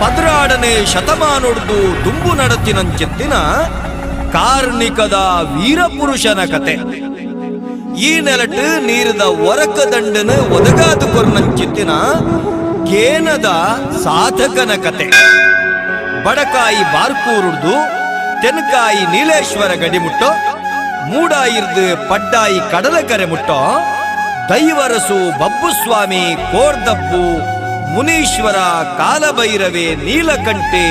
ಪದ್ರಾಡನೆ ಶತಮಾನೊಡ್ದು ದುಂಬು ನಡತಿನಂಚೆತ್ತಿನ ಕಾರ್ಣಿಕದ ವೀರಪುರುಷನ ಕತೆ. ಈ ನೆಲಟ್ ನೀರದ ಒರಕ ದಂಡನ ಒದಗಾದು ಕೊರ್ನಂಚಿತ್ತಿನ ಕೇನದ ಸಾಧಕನ ಕತೆ. ಬಡಕಾಯಿ ಬಾರ್ಕೂರುಡ್ದು ತೆನಕಾಯಿ ನೀಲೇಶ್ವರ ಗಡಿಮುಟ್ಟೋ ಮೂಡಾಯಿರ್ದು ಪಡ್ಡಾಯಿ ಕಡಲಕರೆ ಮುಟ್ಟೋ ದೈವರಸು ಬಬ್ಬುಸ್ವಾಮಿ ಕೋರ್ದಪ್ಪು ಮುನೀಶ್ವರ ಕಾಲಭೈರವೆ ನೀಲಕಂಠೆ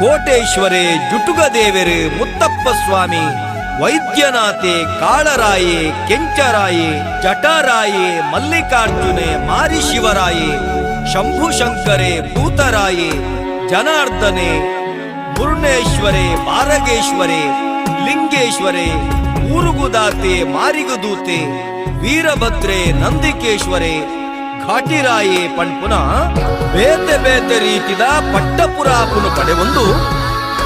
ಕೋಟೇಶ್ವರೆ ಜುಟುಗದೇವೆರು ಮುತ್ತಪ್ಪ ಸ್ವಾಮಿ ವೈದ್ಯನಾಥೆ ಕಾಳರಾಯೆ ಕೆಂಚರಾಯೆ ಜಟಾರಾಯೆ ಮಲ್ಲಿಕಾರ್ಜುನೆ ಶಂಭುಶಂಕರೇ ಶಂಭುಶಂಕರೆ ಭೂತರಾಯೆ ಜನಾರ್ದನೆ ಮುರುಣೇಶ್ವರೇ ಬಾರಗೇಶ್ವರೆ ಲಿಂಗೇಶ್ವರೆ, ಊರುಗುದಾತೆ ಮಾರಿಗುದೂತೆ, ವೀರಭದ್ರೆ ನಂದಿಕೇಶ್ವರೆ, ಘಾಟಿರಾಯೇ ಪಣ್ಪುನ ಬೇತೆ ಬೇತೆ ರೀತಿದ ಪಟ್ಟಪುರಾಪುನು ಒಂದು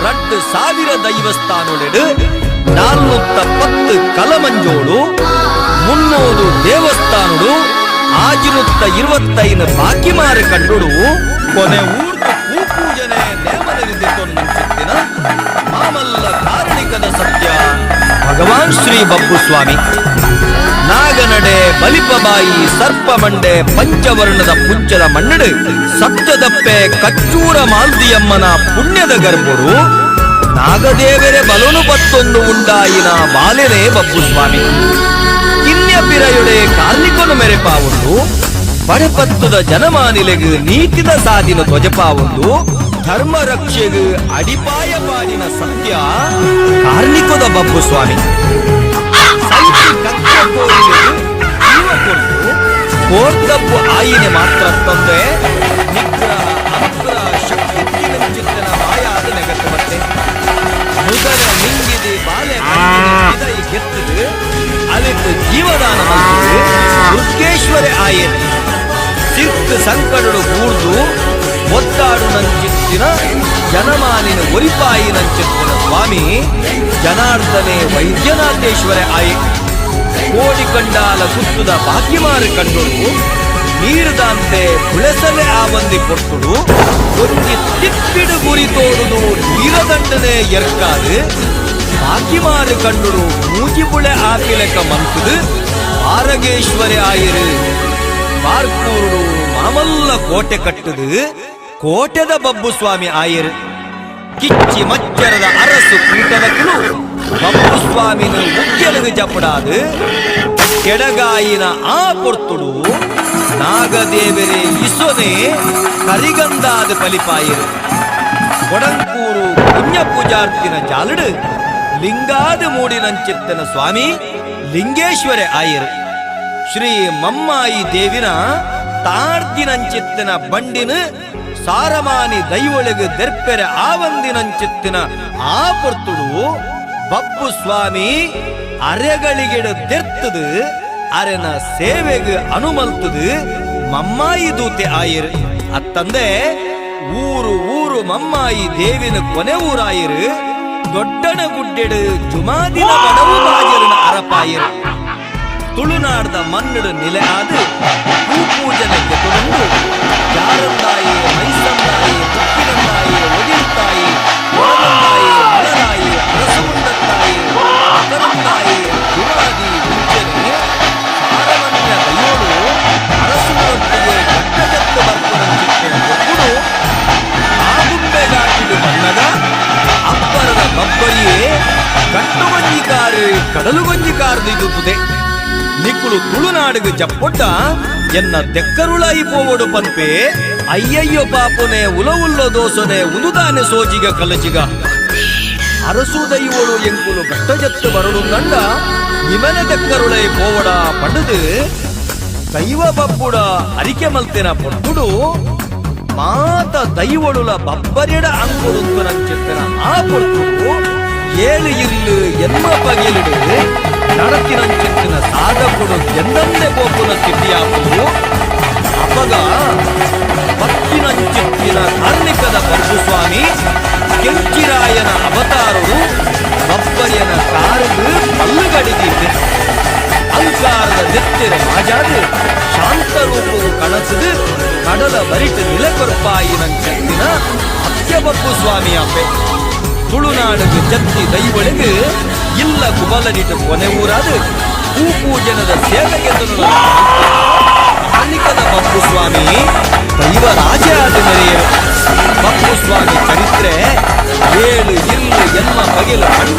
ರಟ್ಟು ಸಾವಿರ ದೈವಸ್ಥಾನೊಡೆಡು ನಾಲ್ನೂತ್ತ ಪತ್ತು ಕಲಮಂಜೋಳು, ಮುನ್ನೂರು ದೇವಸ್ಥಾನಗಳು ಆಜಿರುತ್ತ ಇರುವತ್ತೈನ ಬಾಕಿ ಮಾರು ಕಂಡುಡು ಕೊನೆ ಊರ್ದು ಮಾಮಲ್ಲ ಕಾರಣಿಕದ ಸತ್ಯ. ಭಗವಾನ್ ಶ್ರೀ ಬಪ್ಪು ಸ್ವಾಮಿ. ನಾಗನಡೆ ಬಲಿಪಬಾಯಿ ಸರ್ಪ ಮಂಡೆ ಪಂಚವರ್ಣದ ಪುಂಚದ ಮಣ್ಣಡೆ ಸತ್ಯದಪ್ಪೆ ಕಚ್ಚೂರ ಮಾಲ್ದಿಯಮ್ಮನ ಪುಣ್ಯದ ಗರ್ಭರು ನಾಗದೇವರೆ ಬಲನು ಪತ್ತೊಂದು ಉಂಡಾಯಿನ ಬಾಲೆನೆ ಬಪ್ಪು ಸ್ವಾಮಿ. ಕಿನ್ಯ ಪಿರಯೊಡೆ ಕಾರ್ಲಿಕನು ಮೆರೆಪಾವುಂಡು ಬಡಪತ್ತದ ಜನಮಾನಿಲೆಗೆ ನೀತಿದ ಸಾಧಿನ ಧ್ವಜಪಾವುಂಡು ಧರ್ಮ ರಕ್ಷೆಗೆ ಅಡಿಪಾಯ ಪಾಡಿನ ಸತ್ಯ. ಕಾರ್ಮಿಕದ ಬಬ್ಬು ಸ್ವಾಮಿ. ಕೋರ್ತಬ್ಬು ಕೋರ್ದಬ್ಬು ಆಯಿನೆ ಮಾತ್ರ ತಂದೆ. ನಿಗ್ರಹ ಅನುಗ್ರಹ ಶಕ್ತಿ ಚಿತ್ತನ ಮಾಯಾದ ನೆಗತ್ತು ಮತ್ತೆ. ಮುದರ ನಿಂಗಿದೆ ಬಾಲೆ ಇದ ಜನಮಾನಿನ ಒರಿಪಾಯಿ ನಂಚಿತ್ತಿನ ಸ್ವಾಮಿ ಜನಾರ್ದನೆ ವೈದ್ಯನಾಥೇಶ್ವರ ಆಯೆ ಕೋಡಿ ಕಂಡಾಲ ಸುತ್ತದ ಭಾಗ್ಯಮಾರು ಕಂಡರು ನೀರ್ದಂತೆ ಬುಳೆಸಲೆ ಆ ಬಂದಿ ಕೊಟ್ಟುಡು ಒಂಜಿ ತಿಪ್ಪಿಡು ಗುರಿ ತೋರುದು ನೀರದಂಡನೆ ಎರ್ಕಾದು ಭಾಗ್ಯಮಾರು ಕಂಡುಡು ಮೂಜಿಬುಳೆ ಆಪಿಲೆಕ ಮಂತುದು ಆರಗೇಶ್ವರಿ ಆಯಿರು ಬಾರ್ಕೂರುಡು ಮಾಮಲ್ಲ ಕೋಟೆ ಕಟ್ಟುದು ಕೋಟೆದ ಬಬ್ಬು ಸ್ವಾಮಿ ಆಯರ್, ಕಿಚ್ಚಿ ಮಚ್ಚರದ ಅರಸು ಕೂಟದಕ್ಕಲು ಬಬ್ಬು ಸ್ವಾಮಿನ ಉಗ್ಗೆಲಗು ಜಪಡಾದು ಕೆಡಗಾಯಿನ ಆ ಕೊರ್ತುಡು ನಾಗದೇವರೇ ಇಸೋನೆ ಕರಿಗಂದಾದ ಪಲಿಪಾಯಿರು ಕೊಡಂಕೂರು ಪುಣ್ಯ ಪೂಜಾರ್ತಿನ ಜಾಲಡು, ಲಿಂಗಾದ ಮೂಡಿನಂಚಿತ್ತನ ಸ್ವಾಮಿ ಲಿಂಗೇಶ್ವರ ಆಯರ್. ಶ್ರೀ ಮಮ್ಮಾಯಿ ದೇವಿನ ತಾರ್ದಿನಂಚಿತ್ತಿನ ಬಂಡಿನ ಸಾರಮಾನಿ ದೈವೊಳಗು ದೆರ್ಪೆರೆ ಆವಂದಿನಂಚಿತ್ತಿನ ಆ ಪೊರ್ತುಡು ಬಬ್ಬು ಸ್ವಾಮಿ ಅರೆಗಳಿಗಿಡ ದೆರ್ತದು ಅರೆನ ಸೇವೆಗೆ ಅನುಮಲ್ತದು ಮಮ್ಮಾಯಿ ದೂತೆ ಆಯಿರು ಅತ್ತಂದೆ ಊರು ಊರು ಮಮ್ಮಾಯಿ ದೇವಿನ ಕೊನೆ ಊರಾಯಿರು ದೊಡ್ಡನ ಗುಡ್ಡೆಡು ಜುಮಾದಿನ ಬಡವು ಬಾಜಲಿನ ಅರಪಾಯಿರು ತುಳುನಾಡದ ಮನ್ನಡು ನೆಲೆ ಆದ ಭೂಪೂಜನೆಗೆ ತೊಡಂದು ಜಾರಂದಾಯಿ ಮೈಸಂದಾಯಿ ಮುಕ್ಕಿನಂದಾಯಿ ಒಡಿಲ್ತಾಯಿ ಒಳದಂದಾಯಿ ಮಲದಾಯಿ ಅರಸಮುಂಡತ್ತಾಯಿ ಮಕರಂದಾಯಿ ಜುಮಾದಿ ಮುಂಚೆನೆ ಸಾರಮನ್ಯ ದಯೋಳು ಅರಸುನೊಟ್ಟಿಗೆ ಗಟ್ಟಗತ್ತು ಬರ್ಕೊಂಡಂಚಿತ್ತಿನ ಒಕ್ಕುಡು ಆಗುಂಬೆಗಾಟಿಡು ಬಣ್ಣದ ಅಬ್ಬರದ ಬಬ್ಬರಿಯೇ ಕಟ್ಟುಗೊಂಜಿಕಾರು ಕಡಲುಗೊಂಜಿಕಾರ್ದು ಇದುತ್ತದೆ ನಿಕ್ಕುಳು ತುಳುನಾಡುಗು ಜಪ್ಪೊಟ್ಟ ఎన్న దెక్కరులాయి పోవడు పంపే అయ్యయ్యో పాపునే ఉలవుల్లో దోసనే ఉనుదాని సోజిగ కలచిగా అరసు దైవుడు ఎంకులు కట్టజెత్తు బరుడుందండ ఇమెన దెక్కరులై పోవడా పండుదు దైవ బబ్బుడ అరికెమల్తిన పొట్టుడు మాత దైవడుల బబ్బరిడ అంకుడుతునని చెప్పిన ఆ పొట్టుడు ఏలు ఇల్లు ఎన్న పగిలుడు ಎನ್ಮ ಪಗಿಲಿಡು ನಡತಿನಂಚಿತ್ತಿನ ಸಾಧಕುಡು ಎಂದಂದೆ ಗೋಪುನ ಸ್ಥಿತಿಯಾಗುವುದು ಅಪಗ ಭಕ್ತಿನಂಚಿತ್ತಿನ ಕಾರ್ಣಿಕದ ಸ್ವಾಮಿ ಕೆಂಚಿರಾಯನ ಅವತಾರರು ಬಬ್ಬರಿಯನ ಕಾರದು ಪಲ್ಲುಗಡಿದಿದೆ ಅಲಂಕಾರದ ನೆತ್ತಿರ ಮಾಜಾದು ಶಾಂತ ರೂಪವು ಕಣಸುದು ಕಡಲ ಬರಿಟ್ ನಿಲಕೊರ್ಪಾಯಿನಂಚಿನ ಅತ್ಯಬಪ್ಪು ಸ್ವಾಮಿ ಅಪ್ಪೆ ತುಳುನಾಡಿಗೆ ಜತ್ತಿ ದೈವಳಿಗೆ ಇಲ್ಲ ಕುಬಲನಿಟ್ಟು ಕೊನೆ ಊರಾದು ಭೂ ಪೂಜನದ ಸೇವೆಗೆ ಅಲ್ಲಿಕದ ಬಪ್ಪು ಸ್ವಾಮಿ ದೈವ ರಾಜ ಆದ ಮೆರೆಯರು ಬಪ್ಪು ಸ್ವಾಮಿ ಚರಿತ್ರೆ ಏಳು ಇಲ್ಲು ಎನ್ನ ಬಗೆಲು ಕಂಡನ ಎಂದು